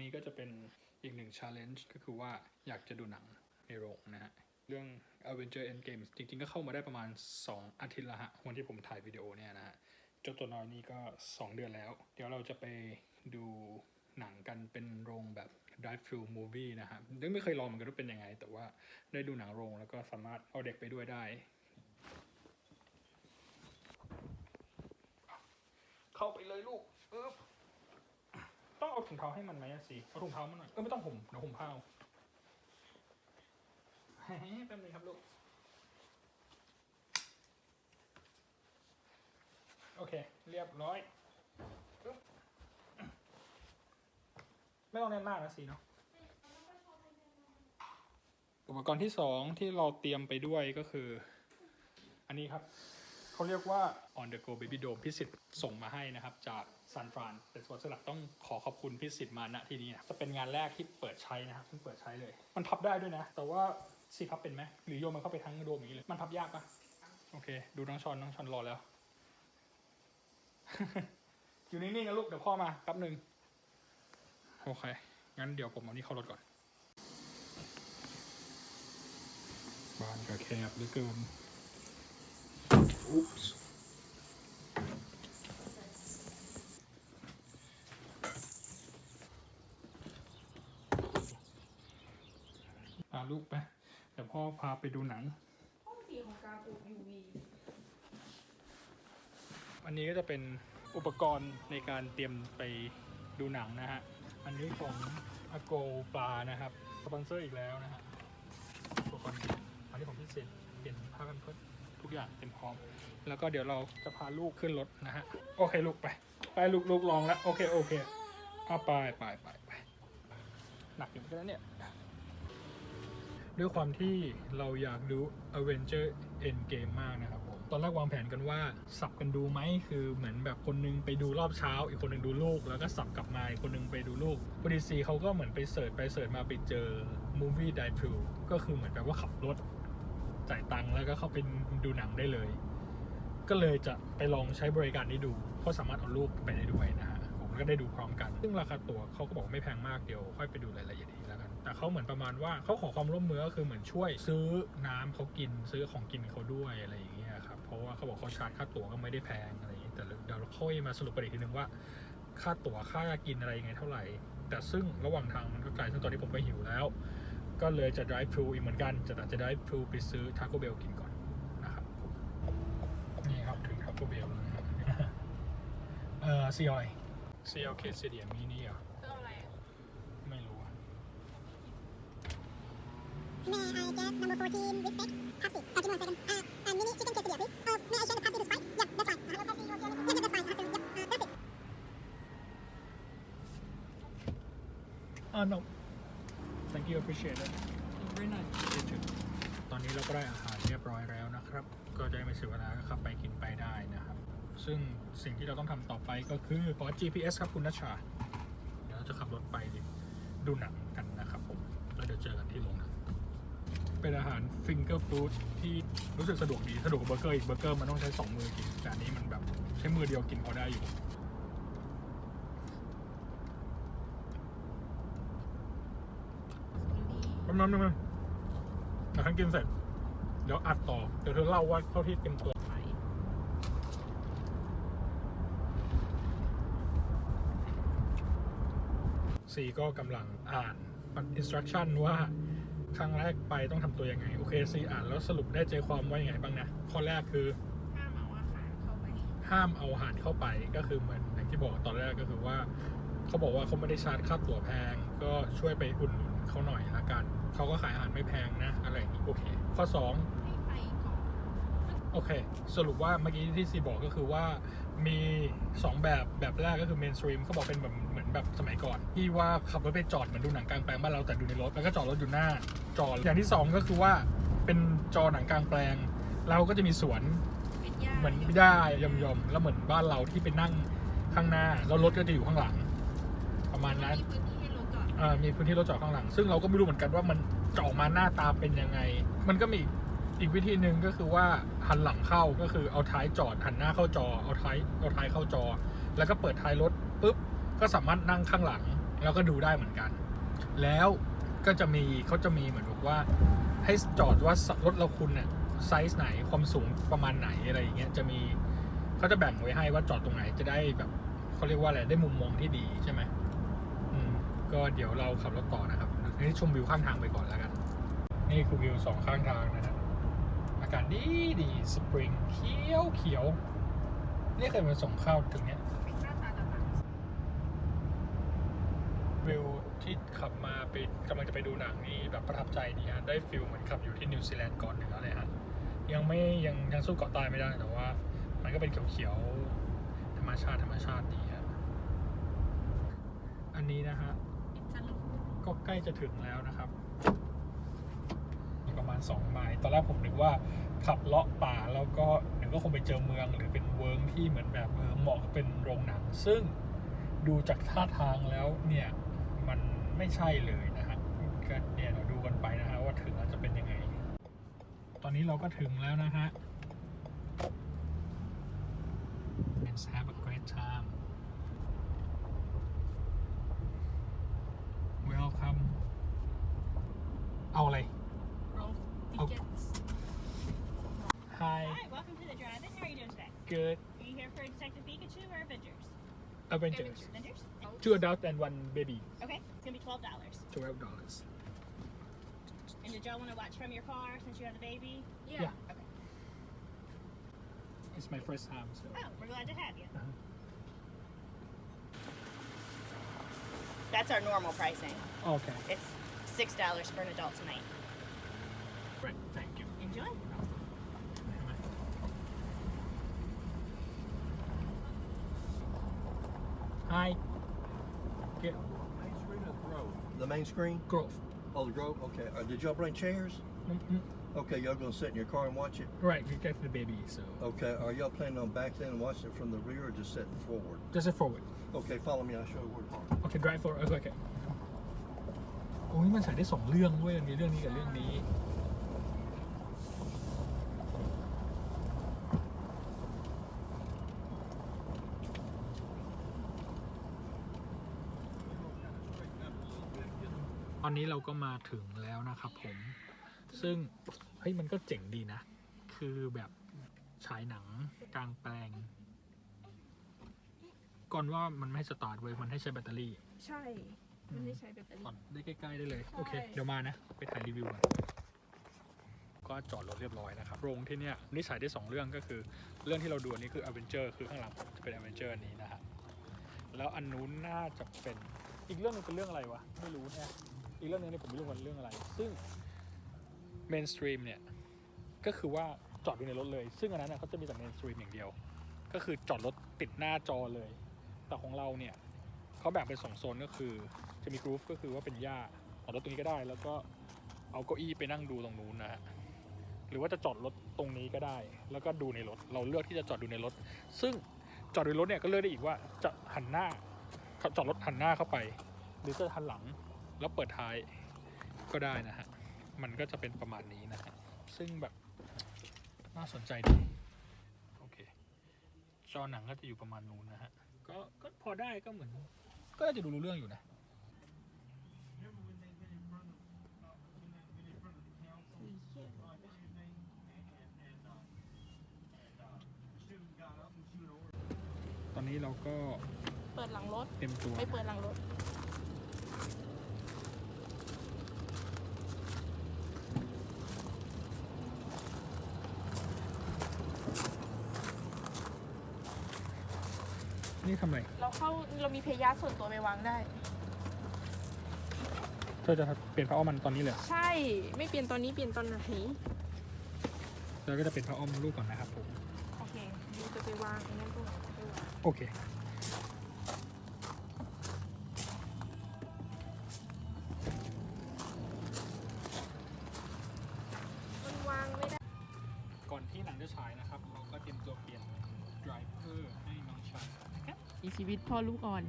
นี้ก็จะเป็นอีกหนึ่ง challenge ก็คือว่าอยากจะดูหนังในโรงนะฮะ เรื่อง Avenger Endgame จริงๆ ก็เข้ามาได้ประมาณ 2 อาทิตย์ละฮะ วันที่ผมถ่ายวิดีโอเนี่ยนะฮะเจ้าตัวน้อยนี่ก็ 2 เดือนแล้ว เดี๋ยวเราจะไปดูหนังกันเป็นโรงแบบ drive thru movie นะฮะยังไม่เคยลองเหมือนกันว่าเป็นยังไง แต่ว่าได้ดูหนังโรงแล้วก็สามารถเอาเด็กไปด้วยได้ เข้าไปเลยลูกอึ๊บ ถุงเท้าให้มันไหมสิเอาถุงเท้ามันหน่อยเออไม่ต้องผมเดี๋ยวผมพาเอาแป๊บนึงครับลูก โอเค เรียบร้อย ไม่ต้องแน่นมากนะสิเนาะอุปกรณ์ที่สองที่เราเตรียมไปด้วยก็คือ อันนี้ครับ เขาเรียกว่า on the go baby dome พิสิทธิ์ส่งมาให้นะครับ จากซานฟรานเป็นส่วนสลักต้องขอขอบคุณพิสิทธิ์มาณที่นี้นะจะเป็นงานแรกที่เปิดใช้นะครับเพิ่งเปิดใช้เลย มันพับได้ด้วยนะ แต่ว่าสีพับเป็นไหมหรือโยนมันเข้าไปทั้งโดมอย่างนี้เลย มันพับยากปะโอเค ดูน้องชอนน้องชอนรอแล้ว อยู่นิ่งๆนะลูกเดี๋ยวพ่อมาแป๊บหนึ่งโอเค งั้นเดี๋ยวผมเอานี่เข้ารถก่อน บ้านก็แคบเหลือเกิน อุ๊ปส์พาลูกไปเดี๋ยวพ่อพาไปดูหนัง ห้องสีของการปลูก UV อันนี้ก็จะเป็นอุปกรณ์ในการเตรียมไปดูหนังนะฮะ อันนี้ของอโกปลานะครับสปอนเซอร์อีกแล้วนะฮะอุปกรณ์อันนี้ของพี่เซนเปลี่ยนผ้ากันเพื่อ ทุกอย่างเต็มพร้อม แล้วก็เดี๋ยวเราจะพาลูกขึ้นรถนะฮะ โอเคลูกไป ไปลูกลูกลองแล้ว โอเคโอเค เอาไปไปไปไปหนักอยู่เหมือนกันนะเนี่ย ด้วยความที่เราอยากดู Avenger Endgame มากนะครับผม ตอนแรกวางแผนกันว่า สับกันดูไหมคือเหมือนแบบคนนึงไปดูรอบเช้า อีกคนนึงดูลูก แล้วก็สับกลับมาอีกคนนึงไปดูลูกพอดีซีเขาก็เหมือนไปเสิร์ชไปเสิร์ชมาไปเจอ Movie Drive Thru ก็คือเหมือนแบบว่าขับรถ จ่ายตังค์แล้วก็เข้าไปดูหนังได้เลย ก็เลยจะไปลองใช้บริการนี้ดูเพราะสามารถเอาลูกไปได้ด้วยนะฮะผมก็ได้ดูพร้อมกัน ซึ่งราคาตั๋วเขาก็บอกไม่แพงมากเดี๋ยวค่อยไปดูรายละเอียดอีกแล้วกัน แต่เขาเหมือนประมาณว่าเขาขอความร่วมมือก็คือเหมือนช่วยซื้อน้ำเขากินซื้อของกินเขาด้วยอะไรอย่างเงี้ยครับเพราะว่าเขาบอกเขาชาร์จค่าตั๋วก็ไม่ได้แพงอะไรอย่างเงี้ยแต่เดี๋ยวเราค่อยมาสรุปกันอีกทีนึงว่าค่าตั๋วค่ากินอะไรยังไงเท่าไหร่ แต่ซึ่งระหว่างทางมันก็ไกลซึ่งตอนนี้ผมก็หิวแล้ว ก็เลยจะ drive thru อีกเหมือนกัน จะอาจจะ drive thru ไปซื้อ Taco Bell กินก่อนนะครับ นี่ครับ ถึง Taco Bell แล้วนะครับ เอ่อ COI CLK Stadium มีนี่เหรอเพื่ออะไรไม่รู้อะ May I get number 14 with steak? Pepsi. Uh, give me one second. Uh, and mini chicken quesadilla, please. Uh, may I share the Pepsi to Sprite? Yep, that's fine. Uh, Pepsi, you want the other? Yep, that's fine. Absolutely. Yep, uh, that's it. Ah no thank you appreciate it very nice You too ตอนนี้เราก็ได้อาหารเรียบร้อยแล้วนะครับ ก็จะไม่เสียเวลาก็ขับไปกินไปได้นะครับ ซึ่งสิ่งที่เราต้องทำต่อไปก็คือขอ GPS ครับคุณนัชชา เดี๋ยวเราจะขับรถไปดูหนังกันนะครับผม แล้วเดี๋ยวเจอกันที่โรงหนังเป็นอาหารฟิงเกอร์ฟู้ดที่รู้สึกสะดวกดี สะดวกกว่าเบอร์เกอร์อีกเบอร์เกอร์มันต้องใช้สองมือกินแต่อันนี้มันแบบใช้มือเดียวกินพอได้อยู่ แป๊บนึงแป๊บนึงเดี๋ยวฉันกินเสร็จ เดี๋ยวอัดต่อ เดี๋ยวเธอเล่าว่าเท่าที่เต็มตัวไปซีก็กำลังอ่าน instruction ว่าครั้งแรกไปต้องทำตัวยังไง โอเคซีอ่านแล้วสรุปได้ใจความว่ายังไงบ้างนะ ข้อแรกคือ ห้ามเอาอาหารเข้าไป ห้ามเอาอาหารเข้าไปก็คือเหมือนอย่างที่บอกตอนแรกก็คือว่า เขาบอกว่าเขาไม่ได้ชาร์จค่าตั๋วแพง ก็ช่วยไปอุดหนุน เขาหน่อยละกัน เขาก็ขายอาหารไม่แพงนะอะไรอย่างนี้โอเค ข้อ 2 ให้ไปก่อน โอเค สรุปว่าเมื่อกี้ที่ซีบอกก็คือว่ามี 2 แบบแบบแรกก็คือเมนสตรีมเขาบอกเป็นแบบเหมือนแบบสมัยก่อน ที่ว่าขับรถไปจอดเหมือนดูหนังกลางแปลงบ้านเราแต่ดูในรถแล้วก็จอดรถอยู่หน้าจออย่างที่ 2 ก็คือว่าเป็นจอหนังกลางแปลงแล้วก็จะมีสวนเป็นยาเหมือนหญ้ายอมๆแล้วเหมือนบ้านเราที่ไปนั่งข้างหน้าแล้วรถก็จะอยู่ข้างหลัง ประมาณนั้น มีพื้น มีพื้นที่รถจอดข้างหลัง ซึ่งเราก็ไม่รู้เหมือนกันว่ามันจะออกมาหน้าตาเป็นยังไง มันก็มีอีกวิธีหนึ่งก็คือว่าหันหลังเข้าก็คือเอาท้ายจอดหันหน้าเข้าจอเอาท้ายเอาท้ายเข้าจอ แล้วก็เปิดท้ายรถปุ๊บก็สามารถนั่งข้างหลัง แล้วก็ดูได้เหมือนกัน แล้วก็จะมีเขาจะมีเหมือนบอกว่า ให้จอดว่ารถเราคุณเนี่ยไซส์ไหนความสูงประมาณไหนอะไรอย่างเงี้ยจะมีเขาจะแบ่งไว้ให้ว่าจอดตรงไหนจะได้แบบเขาเรียกว่าอะไรได้มุมมองที่ดีใช่ไหม ก็เดี๋ยวเราขับรถต่อนะครับนี่ชมวิวข้างทางไปก่อนแล้วกัน นี่คือวิวสองข้างทางนะครับอากาศดีดีสปริงเขียวเขียวนี่เคยมาส่งข้าวถึงเนี้ยวิวที่ขับมาไปกำลังจะไปดูหนังนี่แบบประทับใจดีฮะได้ฟิลเหมือนขับอยู่ที่นิวซีแลนด์ก่อนหนือเลยฮะยังไม่ยังยังสู้เกาะใต้ไม่ได้แต่ว่า มันก็เป็นเขียวๆธรรมชาติธรรมชาติดีฮะอันนี้นะฮะๆอินจันทร์ ก็ใกล้จะถึงแล้วนะครับ ประมาณ 2 ไมล์ตอนแรกผมนึกว่าขับเลาะป่าแล้วก็เดี๋ยวก็คงไปเจอเมืองหรือเป็นเวิร์งที่เหมือนแบบเออเหมาะเป็นโรงหนัง ซึ่งดูจากท่าทางแล้วเนี่ย มันไม่ใช่เลยนะฮะก็เนี่ยเราดูกันไปนะฮะว่าถึงแล้วจะเป็นยังไง ตอนนี้เราก็ถึงแล้วนะฮะ Let's have a great time good Are you here for Detective Pikachu or Avengers? Avengers Avengers? two adults and one baby Okay, it's gonna be twelve dollars. twelve dollars And did y'all want to watch from your car since you have the baby? yeah Yeah. it's my first time so Oh, we're glad to have you. Uh-huh. That's our normal pricing. okay It's six dollars for an adult tonight. great thank you Enjoy. Hi Get Main screen or Grove? The main screen? Grove Oh, the Grove? Okay. Uh, did y'all bring chairs? Mm-mm. Okay, y'all gonna sit in your car and watch it? Right, you get the baby, so Okay. Are y'all planning on backing in and watching it from the rear or just sitting forward? just a forward. Okay, follow me. I'll show you where to park. Okay, drive forward. Okay, okay. โอ้ยมันใส่ได้สองเรื่องด้วยมีเรื่องนี้กับเรื่องนี้ อนนี้เราก็มาถึงแล้วนะครับผม ซึ่ง เฮ้ย มันก็เจ๋งดีนะ คือแบบฉายหนังกลางแปลง ก่อนว่ามันไม่ให้สตาร์ทเว้ยมันให้ใช้แบตเตอรี่ใช่ มันไม่ใช้แบตเตอรี่ ก่อนได้ใกล้ๆได้เลย โอเคใช่เดี๋ยวมานะ ไปถ่ายรีวิวก่อนก็จอดรถเรียบร้อยนะครับ โรงที่เนี่ยนิสัยได้สองเรื่องก็คือ เรื่องที่เราดูอันนี้คือ a v e n g e r คือข้างหลังผมจะเป็น a v e n g e r อันนี้นะฮะแล้วอันนู้นน่าจะเป็นอีกเรื่องหนึงเป็นเรื่องอะไรวะ ไม่รู้นะ อีกเรื่องนึงเนี่ยผมไม่รู้ว่าเรื่องอะไร ซึ่ง mainstream เนี่ยก็คือว่าจอดดูในรถเลย ซึ่งอันนั้นนะเขาจะมีแต่ mainstream อย่างเดียว ก็คือจอดรถติดหน้าจอเลย แต่ของเราเนี่ยเขาแบ่งเป็นสองโซนก็คือจะมีกรูฟก็คือว่าเป็นหญ้าจอดรถตรงนี้ก็ได้ แล้วก็เอาเก้าอี้ไปนั่งดูตรงนู้นนะฮะหรือว่าจะจอดรถตรงนี้ก็ได้ แล้วก็ดูในรถ เราเลือกที่จะจอดดูในรถ ซึ่งจอดดูในรถเนี่ยก็เลือกได้อีกว่าจะหันหน้าจอดรถหันหน้าเข้าไป หรือจะหันหลัง แล้วเปิดท้ายก็ได้นะฮะ มันก็จะเป็นประมาณนี้นะฮะ ซึ่งแบบน่าสนใจดี โอเค จอหนังก็จะอยู่ประมาณนู้นนะฮะ ก็ก็พอได้ก็เหมือน ก็น่าจะดูรู้เรื่องอยู่นะ ตอนนี้เราก็เปิดหลังรถเต็มตัวไม่เปิดหลังรถ นี่ทำอะไรเราเข้าเรามีเพยาส่วนตัวไปวางได้ เธอจะเปลี่ยนผ้าอ้อมมันตอนนี้เลยเหรอใช่ไม่เปลี่ยนตอนนี้เปลี่ยนตอนไหนเราก็จะเปลี่ยนผ้าอ้อมลูกก่อนนะครับผมโอเคดูจะไปวางไอ้นั่นตรงไหนจะไปวางโอเค ชีวิตพ่อลูกอ่อน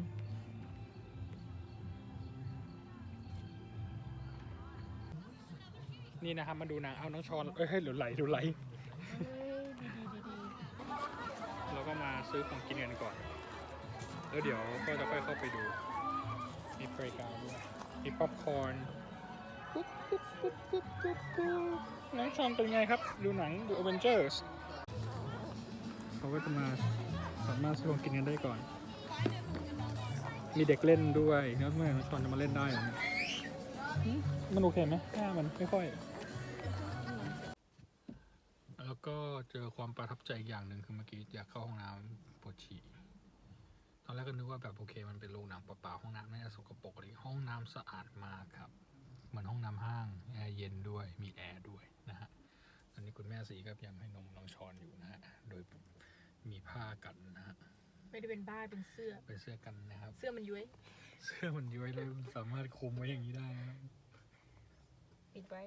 นี่นะครับมาดูหนังเอาน้องชอนเอ้ยหรือไหลหรือไหลเฮ้ยดีดีดีดีเราก็มาซื้อของกินกันก่อน แล้วเดี๋ยวก็จะค่อยเข้าไปดู มีเพลย์กราวด้วยมีป๊อปคอร์นปุ๊บปุ๊บปุ๊บปุ๊บปุ๊บปุ๊บน้องชอนเป็นไงครับ ดูหนังดู Avengers เขาก็จะมาสามารถลงกินกันได้ก่อน มีเด็กเล่นด้วยเนื้อเมื่อน้องชอนจะมาเล่นได้เหรอเนี่ยหืมมันโอเคไหมหน้ามันไม่ค่อย แล้วก็เจอความประทับใจอีกอย่างหนึ่งคือเมื่อกี้อยากเข้าห้องน้ำปวดฉี่ตอนแรกก็นึกว่าแบบโอเคมันเป็นโรงหนังเปล่าๆห้องน้ำน่าจะสกปรกอะไรห้องน้ำสะอาดมากครับเหมือนห้องน้ำห้างแอร์เย็นด้วยมีแอร์ด้วยนะฮะตอนนี้คุณแม่สีก็พยายามให้นมน้องชอนอยู่นะฮะโดยมีผ้ากันนะฮะ ไม่ได้เป็นบ้าเป็นเสื้อ เป็นเสื้อกันนะครับ เสื้อมันย้วย เสื้อมันย้อยเลยมันสามารถคลุมไว้อย่างนี้ได้นะครับ ปิดไว้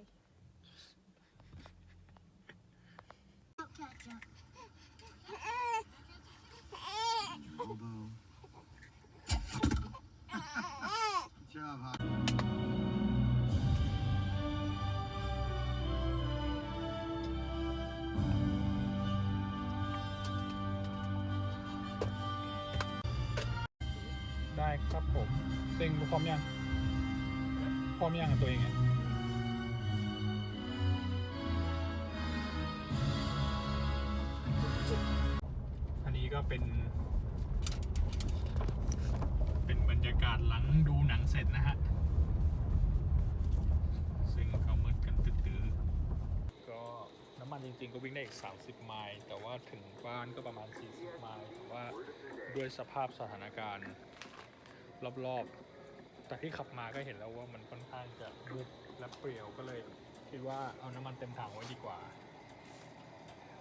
ครับผมเต็งพร้อมยังพร้อมยังกับตัวเองอะอันนี้ก็เป็น เป็นบรรยากาศหลังดูหนังเสร็จนะฮะ ซึ่งก็มืดกันตื้อๆก็น้ำมันจริงๆก็วิ่งได้อีก 30 ไมล์ แต่ว่าถึงบ้านก็ประมาณ 40 ไมล์แต่ว่าด้วยสภาพสถานการณ์ รอบๆ แต่ที่ขับมาก็เห็นแล้วว่ามันค่อนข้างจะมืดและเปรี่ยวก็เลยคิดว่าเอาน้ำมันเต็มถังไว้ดีกว่า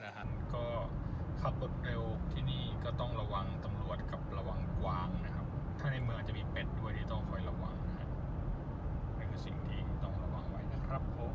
นะฮะก็ขับรถเร็วที่นี่ก็ต้องระวังตำรวจกับระวังกวางนะครับ ถ้าในเมืองจะมีเป็ดด้วยที่ต้องคอยระวังนะฮะนี่คือสิ่งที่ต้องระวังไว้นะครับผม